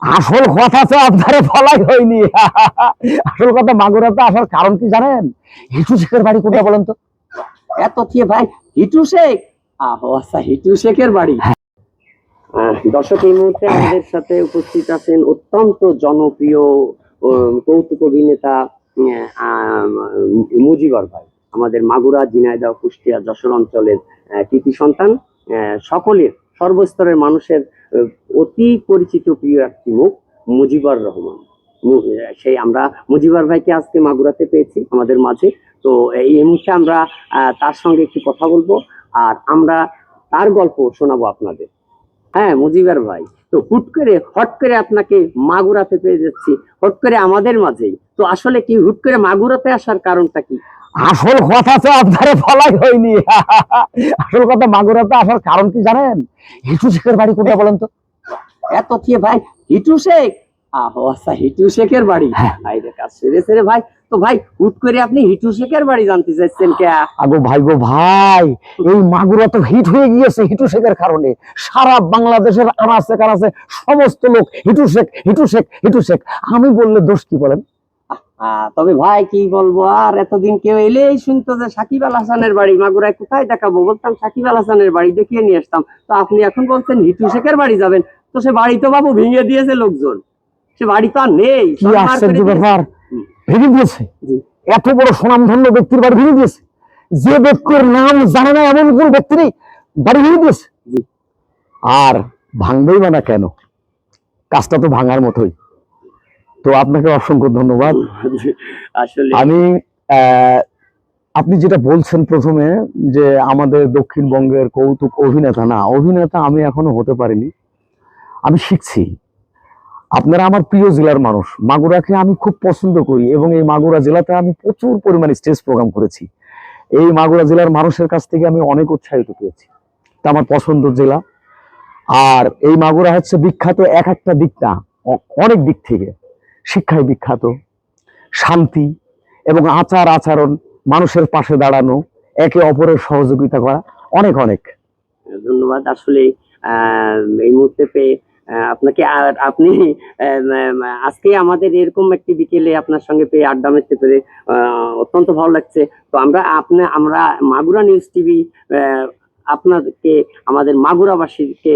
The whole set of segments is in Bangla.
আসল কথা তো আপনারে বলাই হয়নি। আসল কথা মাগুরাতে আসার কারণ কি জানেন? হিটু শেখের বাড়ি কোনটা বলেন তো? এত থিয়ে ভাই? হিটু শেখ? আহো আচ্ছা হিটু শেখের বাড়ি। আহ, দর্শক এই মুহূর্তে আমাদের সাথে উপস্থিত আছেন অত্যন্ত জনপ্রিয় উম, কৌতুক অভিনেতা আহ, মুজিবর ভাই আমাদের মাগুরা ঝিনাইদহ কুষ্টিয়া যশোর অঞ্চলের আহ, কৃতি সন্তান আহ, সকলের সর্বস্তরের মানুষের অতি পরিচিত প্রিয় একটি মুখ, মুজিবর রহমান। সেই আমরা, মুজিবর ভাইকে আজকে মাগুরাতে পেয়েছি আমাদের মাঝে। তো এই মুহূর্তে আমরা তার সঙ্গে একটু কথা বলব আর আমরা তার গল্প শোনাবো আপনাদের। হ্যাঁ মুজিবর ভাই, তো হুট করে, হট করে আপনাকে মাগুরাতে পেয়ে যাচ্ছি, হট করে আমাদের মাঝেই। তো আসলে কি হুট করে মাগুরাতে আসার কারণটা কি? আসল কথা তো আপনারে বলাই হয়নি। আসল কথা মাগুরাতে আসার কারণ কি জানেন? হিটু শেখের বাড়ি কোনটা বলেন তো? এত থিয়ে ভাই? হিটু শেখ? আহো আচ্ছা হিটু শেখের বাড়ি। হ্যাঁ। কাজ সেরেছে রে ভাই। তো ভাই হুট করে আপনি হিটু শেখের বাড়ি জানতে চাইছেন কে? আগো ভাই গো ভাই এই মাগুরা তো হিট হয়ে গিয়েছে হিটু শেখের কারণে। সারা বাংলাদেশের আনাচে কানাচে সমস্ত লোক হিটু শেখ হিটু শেখ হিটু শেখ। আমি বললে দোষ কি বলেন? আহ, তবে ভাই কি বলব আর এতদিন কেউ এলেই শুনতো যে সাকিব আল হাসানের বাড়ি। মাগুরায় কোথায় দেখাবো? বলতাম সাকিব আল হাসানের বাড়ি দেখিয়ে নিয়ে আসতাম। তো আপনি এখন বলছেন হিটু শেখের বাড়ি যাবেন। তো সে বাড়ি তো বাবু ভেঙে দিয়েছে লোকজন। সে বাড়ি তো আর নেই কি আশ্চর্য ব্যাপার। ভেঙে দিয়েছে? এত বড় সুনামধন্য ব্যক্তির বাড়ি ভেঙে দিয়েছে? যে ব্যক্তির নাম জানে না এমন কোন ব্যক্তি নেই বাড়ি ভেঙে দিয়েছে? আর ভাঙবেই না কেন? কাজটা তো ভাঙার মতোই। তো আপনাকে অসংখ্য ধন্যবাদ। আসলে আমি আহ, আপনি যেটা বলছেন প্রথমে যে আমাদের দক্ষিণবঙ্গের কৌতুক অভিনেতা না অভিনেতা আমি এখনও হতে পারিনি। আমি শিখছি। আপনারা আমার প্রিয় জেলার মানুষ। মাগুরাকে আমি খুব পছন্দ করি এবং এই মাগুরা জেলাতে আমি প্রচুর পরিমাণে স্টেজ প্রোগ্রাম করেছি। এই মাগুরা জেলার মানুষের কাছ থেকে আমি অনেক উৎসাহিত পেয়েছি। তা আমার পছন্দ জেলা। আর এই মাগুরা হচ্ছে বিখ্যাত এক একটা দিক না অনেক দিক থেকে। শিক্ষায় বিখ্যাত, শান্তি এবং আচার আচরণ, মানুষের পাশে দাঁড়ানো, একে অপরের সহযোগিতা করা, অনেক অনেক। ধন্যবাদ। আসলে এই মুহূর্তে পেয়ে আপনাকে আপনি আজকে আমাদের এরকম একটি বিকেলে আপনার সঙ্গে পেয়ে আড্ডা মেতে পেরে অত্যন্ত ভালো লাগছে। তো আমরা আপনি, আমরা মাগুরা নিউজ টিভি আপনাকে, আমাদের মাগুরাবাসীকে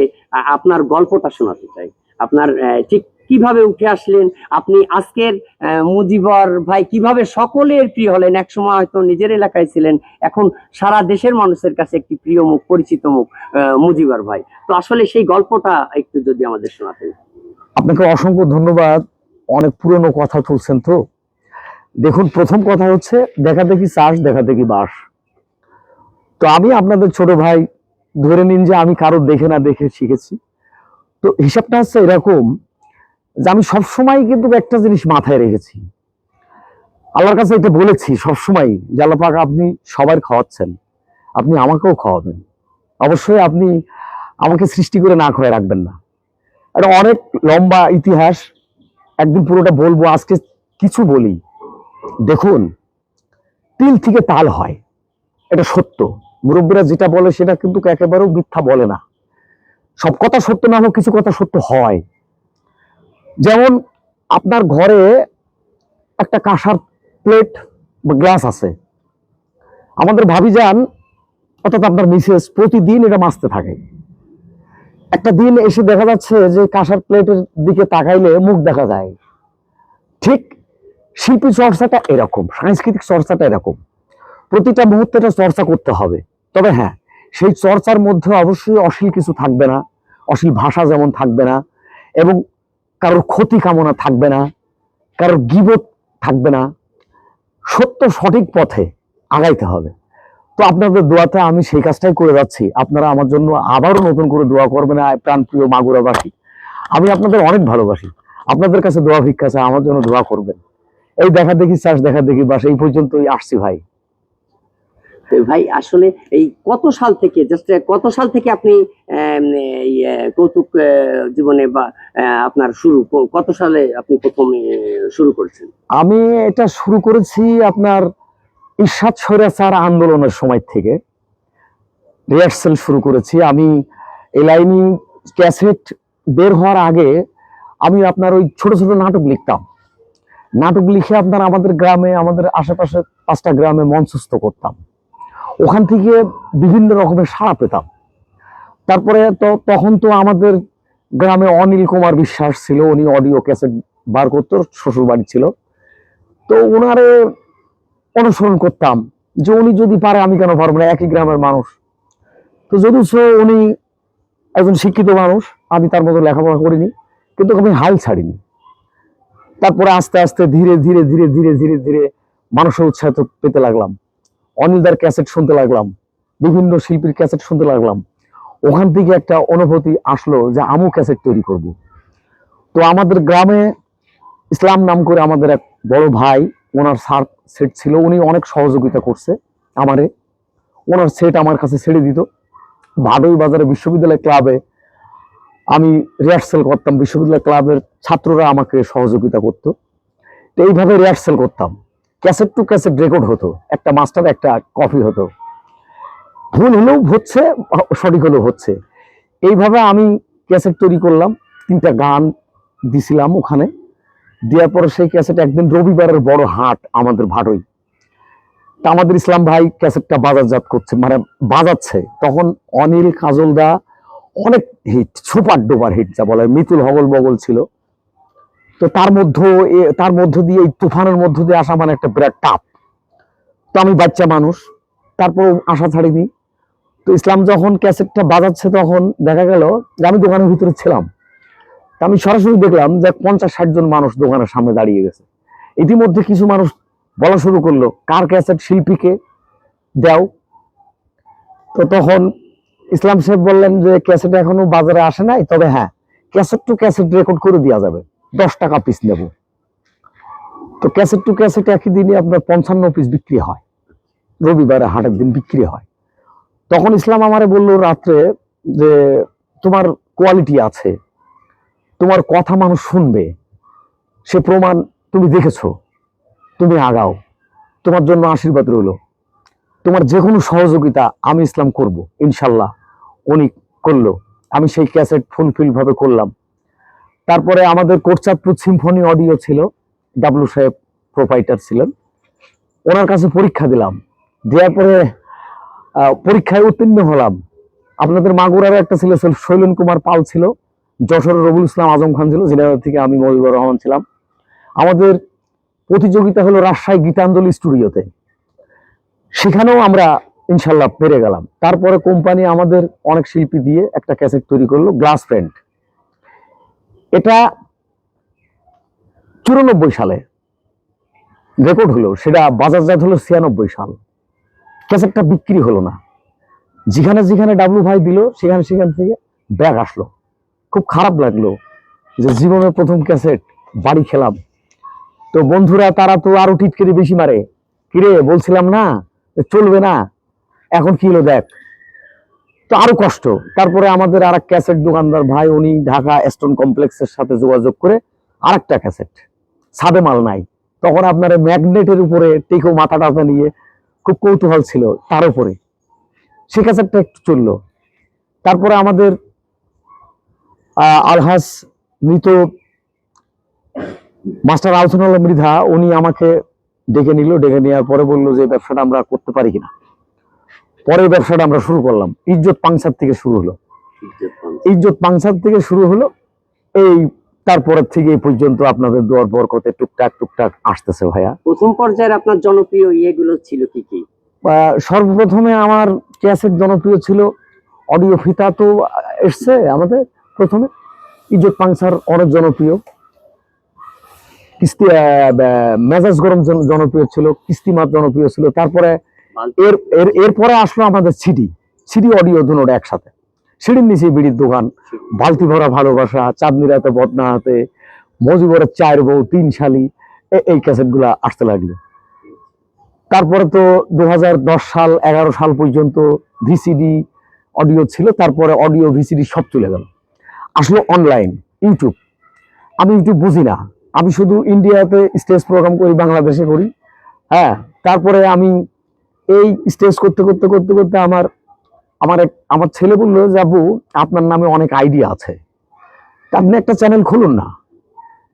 আপনার গল্পটা শোনাতে চাই। আপনার ঠিক কীভাবে উঠে আসলেন? আপনি আজকের মুজিবর ভাই কীভাবে সকলের প্রিয় হলেন? এক সময় হয়তো নিজের এলাকায় ছিলেন, এখন সারা দেশের মানুষের কাছে একটি প্রিয় মুখ, পরিচিত মুখ মুজিবর ভাই। তো আসলে সেই গল্পটা একটু যদি আমাদের শোনাতেন। আপনাকে অসংখ্য ধন্যবাদ। অনেক পুরনো কথা তুলছেন তো। দেখুন, প্রথম কথা হচ্ছে দেখা দেখি চাষ দেখা দেখি বাস। তো আমি আপনাদের ছোট ভাই ধরে নিন যে আমি কারও দেখে না দেখে শিখেছি। তো হিসাবটা হচ্ছে এরকম যে আমি সবসময় কিন্তু একটা জিনিস মাথায় রেখেছি। আল্লাহর কাছে এটা বলেছি সবসময় যে আল্লাহ পাক আপনি সবার খাওয়াচ্ছেন, আপনি আমাকেও খাওয়াবেন। অবশ্যই আপনি আমাকে সৃষ্টি করে না খাওয়ায় রাখবেন না। এটা অনেক লম্বা ইতিহাস, একদিন পুরোটা বলব, আজকে কিছু বলি। দেখুন, তিল থেকে তাল হয়, এটা সত্য। মুরব্বীরা যেটা বলে সেটা কিন্তু একেবারেও মিথ্যা বলে না। সব কথা সত্য না হোক কিছু কথা সত্য হয়। যেমন আপনার ঘরে একটা কাঁসার প্লেট বা গ্লাস আছে। আমাদের ভাবি যান, অর্থাৎ আপনার মিসেস প্রতিদিন এটা মাজতে থাকে। একটা দিন এসে দেখা যাচ্ছে যে কাঁসার প্লেটের দিকে তাকাইলে মুখ দেখা যায়। ঠিক শিল্পী চর্চাটা এরকম, সাংস্কৃতিক চর্চাটা এরকম। প্রতিটা মুহূর্তে এটা চর্চা করতে হবে। তবে হ্যাঁ সেই চর্চার মধ্যে অবশ্যই অশ্লীল কিছু থাকবে না, অশ্লীল ভাষা যেমন থাকবে না এবং কারোর ক্ষতি কামনা থাকবে না, কারোর গিবত থাকবে না। সত্য সঠিক পথে আগাইতে হবে। তো আপনাদের দোয়াতে আমি সেই কাজটাই করে যাচ্ছি। আপনারা আমার জন্য আবারও নতুন করে দোয়া করবেন প্রাণপ্রিয় মাগুরাবাসী আমি আপনাদের অনেক ভালোবাসি। আপনাদের কাছে দোয়া ভিক্ষা চাই, আমার জন্য দোয়া করবেন। এই দেখা দেখি, চাষ দেখা দেখি, বাস এই পর্যন্তই। আসছি ভাই। ভাই, আসলে এই কত সাল থেকে জাস্ট কত সাল থেকে আপনি কৌতুক জীবনে বা আপনার শুরু, কত সালে আপনি প্রথম শুরু করেছেন? আমি এটা শুরু করেছি আপনার ঈর্ষাদ স্বৈরাচার আন্দোলনের সময় থেকে। রিহার্সেল শুরু করেছি। আমি এলাইনি ক্যাসেট বের হওয়ার আগে আমি আপনার ওই ছোট ছোট নাটক লিখতাম। নাটক লিখে আপনার আমাদের গ্রামে, আমাদের আশেপাশে পাঁচটা গ্রামে মঞ্চস্থ করতাম। ওখান থেকে বিভিন্ন রকমের সাড়া পেতাম। তারপরে তো তখন তো আমাদের গ্রামে অনিল কুমার বিশ্বাস ছিল, উনি অডিও ক্যাসেট বার করতো শ্বশুর বাড়ি ছিল। তো ওনারে অনুসরণ করতাম যে উনি যদি পারে আমি কেন পারব না, একই গ্রামের মানুষ। তো যদি উনি একজন শিক্ষিত মানুষ, আমি তার মতো লেখাপড়া করিনি, কিন্তু আমি হাল ছাড়িনি। তারপরে আস্তে আস্তে ধীরে ধীরে ধীরে ধীরে ধীরে ধীরে মানুষের উৎসাহ পেতে লাগলাম। অনিলদার ক্যাসেট শুনতে লাগলাম, বিভিন্ন শিল্পীর ক্যাসেট শুনতে লাগলাম। ওখান থেকে একটা অনুভূতি আসলো যে আমু ক্যাসেট তৈরি করব। তো আমাদের গ্রামে ইসলাম নাম করে আমাদের এক বড় ভাই, ওনার সার সেট ছিল, উনি অনেক সহযোগিতা করছে আমারে। ওনার সেট আমার কাছে ছেড়ে দিত। ভাদই বাজারে বিশ্ববিদ্যালয় ক্লাবে আমি রিহার্সেল করতাম। বিশ্ববিদ্যালয় ক্লাবের ছাত্ররা আমাকে সহযোগিতা করতো। তো এইভাবে রিহার্সেল করতাম। ক্যাসেট টু ক্যাসেট রেকর্ড হতো, একটা মাস্টার, একটা কপি হতো। ভুল হলেও হচ্ছে, সঠিক হলেও হচ্ছে। এইভাবে আমি ক্যাসেট তৈরি করলাম, তিনটা গান দিছিলাম ওখানে। দেওয়ার পরে সেই ক্যাসেট একদিন রবিবারের বড় হাট আমাদের ভাটই। তা আমাদের ইসলাম ভাই ক্যাসেটটা বাজারজাত করছে মানে বাজাচ্ছে। তখন অনিল কাজলদা অনেক হিট সুপার ডুপার হিট যা বলে, মিতুল হগল বগল ছিল। তো তার মধ্যে তার মধ্য দিয়ে এই তুফানের মধ্য দিয়ে আসা মানে একটা বিরাট টাপ তো আমি বাচ্চা মানুষ তারপর আশা ছাড়িনি। তো ইসলাম যখন ক্যাসেটটা বাজাচ্ছে তখন দেখা গেল যে আমি দোকানের ভিতরে ছিলাম। আমি সরাসরি দেখলাম যে পঞ্চাশ, ষাট জন মানুষ দোকানের সামনে দাঁড়িয়ে গেছে। ইতিমধ্যে কিছু মানুষ বলা শুরু করল, কার ক্যাসেট? শিল্পীকে দাও। তো তখন ইসলাম সাহেব বললেন যে, ক্যাসেট এখনও বাজারে আসে নাই? তবে হ্যাঁ ক্যাসেট টু ক্যাসেট রেকর্ড করে দেওয়া যাবে। দশ টাকা পিস নেব। তো ক্যাসেট টু ক্যাসেট একই দিনে আপনার পঞ্চান্ন পিস বিক্রি হয়। রবিবারে হাটের দিন বিক্রি হয়। তখন ইসলাম আমারে বলল রাত্রে যে, তোমার কোয়ালিটি আছে। তোমার কথা মানুষ শুনবে। সে প্রমাণ তুমি দেখেছ। তুমি আগাও। তোমার জন্য আশীর্বাদ রইল। তোমার যে কোনো সহযোগিতা আমি ইসলাম করব। ইনশাল্লাহ। উনি করল। আমি সেই ক্যাসেট ফুলফিল ভাবে করলাম। তারপরে আমাদের কোটচাঁদপুর সিম্ফনি অডিও ছিল ডাব্লু সাহেব প্রোপাইটার ছিলেন। ওনার কাছে পরীক্ষা দিলাম। দেওয়ার পরে পরীক্ষায় উত্তীর্ণ হলাম। আপনাদের মাগুরার একটা ছিল শৈলেন কুমার পাল ছিল, যশোরের রবুল ইসলাম আজম খান ছিল জিনাদার থেকে আমি মজিবুর রহমান ছিলাম। আমাদের প্রতিযোগিতা হলো রাজশাহী গীতাঞ্জলি স্টুডিওতে। সেখানেও আমরা ইনশাল্লাহ পেরে গেলাম। তারপরে কোম্পানি আমাদের অনেক শিল্পী দিয়ে একটা ক্যাসেট তৈরি করল, গ্লাস ফ্রেন্ড এটা চুরানব্বই সালে রেকর্ড হলো, সেটা বাজারজাত হলো ছিয়ানব্বই সাল। ক্যাসেটটা বিক্রি হলো না। যেখানে যেখানে ডাব্লু ভাই দিল, সেখানে সেখান থেকে ব্যাগ আসলো। খুব খারাপ লাগল যে জীবনের প্রথম ক্যাসেট, বাড়ি খেলাম। তো বন্ধুরা, তারা তো আরও টিটকেরি বেশি মারে। কিরে, বলছিলাম না চলবে না। এখন কি হলো দেখ? তো আরও কষ্ট। তারপরে আমাদের আর এক ক্যাসেট দোকানদার ভাই, উনি ঢাকা স্টোন কমপ্লেক্সের সাথে যোগাযোগ করে আর একটা ক্যাসেট, সাদে মাল নাই। তখন আপনার ম্যাগনেটের উপরে টেকো মাথা টাথা নিয়ে খুব কৌতূহল ছিল তার উপরে। সে ক্যাসেটটা একটু চলল। তারপরে আমাদের আলহাস মৃত মাস্টার আলোচনা মৃধা, উনি আমাকে ডেকে নিল। ডেকে নেওয়ার পরে বলল যে ব্যবসাটা আমরা করতে পারি কিনা? পরে ব্যবসাটা আমরা শুরু করলাম। ইজ্জত পাংসার থেকে শুরু হলো। ইজ্জত পাংসার থেকে শুরু হলো। এই তারপরের থেকে এই পর্যন্ত আপনাদের দোয়ার বরকতে টুকটাক টুকটাক আসতেছে ভাইয়া। প্রথম পর্যায়ের আপনার জনপ্রিয় ইয়েগুলো ছিল কি কি? সর্বপ্রথমে আমার ক্যাসেট জনপ্রিয় ছিল অডিও ফিতা তো এসছে আমাদের প্রথমে। ইজ্জত পাংসার অনেক জনপ্রিয়। কিস্তি মেজাজ গরম জন- জনপ্রিয় ছিল কিস্তিমাত জনপ্রিয় ছিল। তারপরে এর এর, এরপরে আসলো আমাদের সিডি সিডি অডিও দুটোটা একসাথে। সিডির নিচে বিড়ির দোকান, বালতি ভরা ভালোবাসা চাঁদনি রাতে বদনা হাতে মজিবরের চায়ের বউ, তিন শালি এই ক্যাসেটগুলা আসতে লাগল। তারপরে তো দু হাজার দশ সাল, এগারো সাল পর্যন্ত ভিসিডি অডিও ছিল, তারপরে অডিও ভিসিডি সব চলে গেল। আসলো অনলাইন ইউটিউব আমি ইউটিউব বুঝি না। আমি শুধু ইন্ডিয়াতে স্টেজ প্রোগ্রাম করি, বাংলাদেশে করি। হ্যাঁ তারপরে আমি এই স্টেজ করতে করতে করতে করতে আমার আমার এক, আমার ছেলে বলল যে আব্বু আপনার নামে অনেক আইডিয়া আছে। তা আপনি একটা চ্যানেল খুলুন না।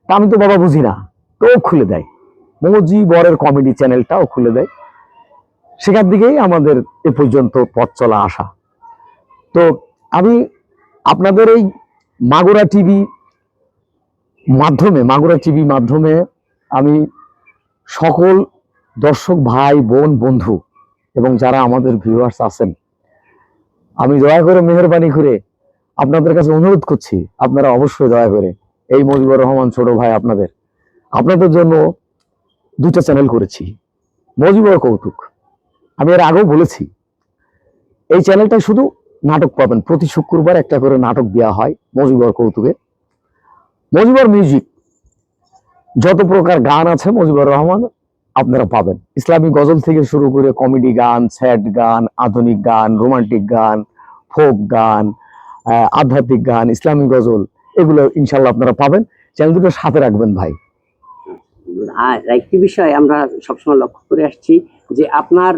তা আমি তো বাবা বুঝি না। তো খুলে দেয়। মজিবরের কমেডি চ্যানেলটাও খুলে দেয়। সেখান দিকেই আমাদের এ পর্যন্ত পথ চলা আসা। তো আমি আপনাদের এই মাগুরা টিভি মাধ্যমে, মাগুরা টিভি মাধ্যমে আমি সকল দর্শক ভাই, বোন, বন্ধু এবং যারা আমাদের ভিউয়ার্স আছেন, আমি দয়া করে মেহরবানি করে আপনাদের কাছে অনুরোধ করছি, আপনারা অবশ্যই দয়া করে এই মজিবুর রহমান ছোট ভাই আপনাদের আপনাদের জন্য দুটা চ্যানেল করেছি, মজিবর কৌতুক। আমি এর আগেও বলেছি, এই চ্যানেলটা শুধু নাটক পাবেন, প্রতি শুক্রবার একটা করে নাটক দেওয়া হয় মজিবর কৌতুকে। মজিবর মিউজিক যত প্রকার গান আছে মজিবর রহমান আপনারা পাবেন। ইসলামী গজল থেকে শুরু করে কমেডি গান স্যাড গান, আধুনিক গান রোমান্টিক গান ফোক গান আধ্যাত্মিক গান, ইসলামী গজল, এগুলো ইনশাল্লাহ আপনারা পাবেন। চ্যানেল দুটো সাথে রাখবেন ভাই। আর একটি বিষয় আমরা সবসময় লক্ষ্য করে আসছি যে আপনার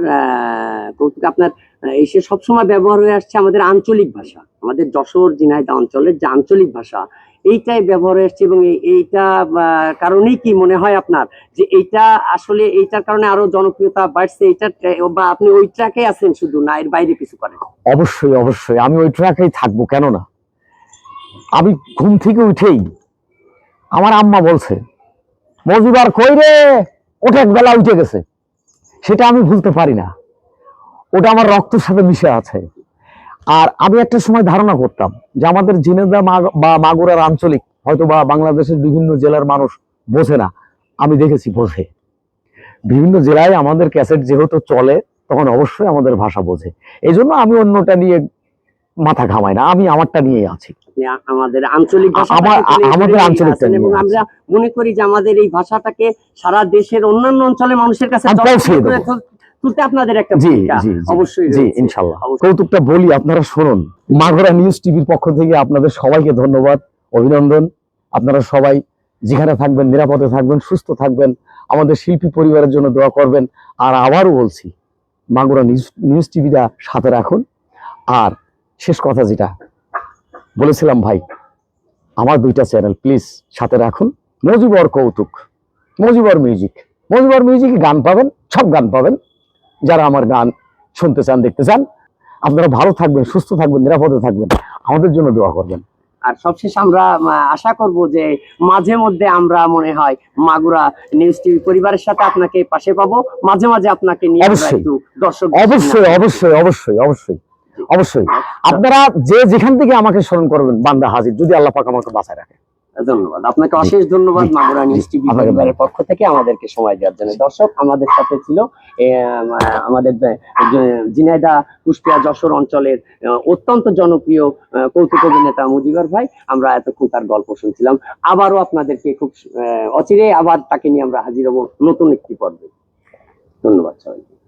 কৌতুক আপনার এসে সবসময় ব্যবহার হয়ে আসছে আমাদের আঞ্চলিক ভাষা। আমাদের যশোর, ঝিনাইদহ অঞ্চলের যে আঞ্চলিক ভাষা এইটাই ব্যবহার আসছে এবং এইটা কারণেই কি মনে হয় আপনার? যে এইটা আসলে, এইটার কারণে আরও জনপ্রিয়তা বাড়ছে, এইটা বা আপনি ওই ট্র্যাকে আছেন শুধু না, এর বাইরে কিছু করেন? অবশ্যই অবশ্যই। আমি ওই ট্র্যাকেই থাকব, কেন না? আমি ঘুম থেকে উঠেই আমার আম্মা বলছে মজিবার কই রে? ওটা বেলা উঠে গেছে। সেটা আমি ভুলতে পারি না। ওটা আমার রক্তের সাথে মিশে আছে। আর আমি একটা সময় ধারণা করতাম যে আমাদের জিনেদা বা মাগুরার আঞ্চলিক হয়তো বা বাংলাদেশের বিভিন্ন জেলার মানুষ বোঝে না। আমি দেখেছি বোঝে। বিভিন্ন জেলায় আমাদের ক্যাসেট যেহেতু চলে তখন অবশ্যই আমাদের ভাষা বোঝে। এই জন্য আমি অন্যটা নিয়ে মাথা ঘামাই না আমি আমারটা নিয়ে আছি। আমাদের আঞ্চলিক আমাদের আঞ্চলিকটা এবং আমরা মনে করি যে আমাদের এই ভাষাটাকে সারা দেশের অন্যান্য অঞ্চলের মানুষের কাছে তুলতে আপনাদের একটা জি অবশ্যই জি রয়েছে। ইনশাল্লাহ। কৌতুকটা বলি আপনারা শুনুন। মাঘরা নিউজ টিভির পক্ষ থেকে আপনাদের সবাইকে ধন্যবাদ অভিনন্দন। আপনারা সবাই যেখানে থাকবেন নিরাপদে থাকবেন সুস্থ থাকবেন আমাদের শিল্পী পরিবারের জন্য দোয়া করবেন। আর আবারও বলছি মাগুরা নিউজ নিউজ টিভিটা সাথে রাখুন। আর শেষ কথা যেটা বলেছিলাম ভাই আমার দুইটা চ্যানেল প্লিজ সাথে রাখুন। মজিবর কৌতুক মজিবর মিউজিক মজিবর মিউজিকে গান পাবেন সব গান পাবেন। যারা আমার গান শুনতে চান দেখতে চান আপনারা ভালো থাকবেন সুস্থ থাকবেন নিরাপদে থাকবেন। আমাদের জন্য দোয়া করবেন। আর সবশেষ আমরা আশা করব যে মাঝে মধ্যে আমরা মনে হয় মাগুরা নিউজ টিভি পরিবারের সাথে আপনাকে পাশে পাবো। মাঝে মাঝে আপনাকে নিয়ে অবশ্যই। একটু দর্শক অবশ্যই অবশ্যই অবশ্যই অবশ্যই অবশ্যই। আপনারা যে যেখান থেকে আমাকে স্মরণ করবেন বান্দা হাজির যদি আল্লাহ পাক আমাকে বাঁচায় রাখে। ধন্যবাদ। আপনাকে অশেষ ধন্যবাদ মাগুরা নিউজ টিভি পরিবারের পক্ষ থেকে আমাদেরকে সময় দেওয়ার জন্য। দর্শক আমাদের সাথে ছিল আমাদের আহ, জ- ঝিনাইদহ কুষ্টিয়া যশোর অঞ্চলের অত্যন্ত জনপ্রিয় কৌতুক অভিনেতা মুজিবর ভাই। আমরা এতক্ষণ তার গল্প শুনছিলাম। আবারও আপনাদেরকে খুব অচিরে আবার তাকে নিয়ে আমরা হাজির হব নতুন একটি পর্বে। ধন্যবাদ সবাইকে।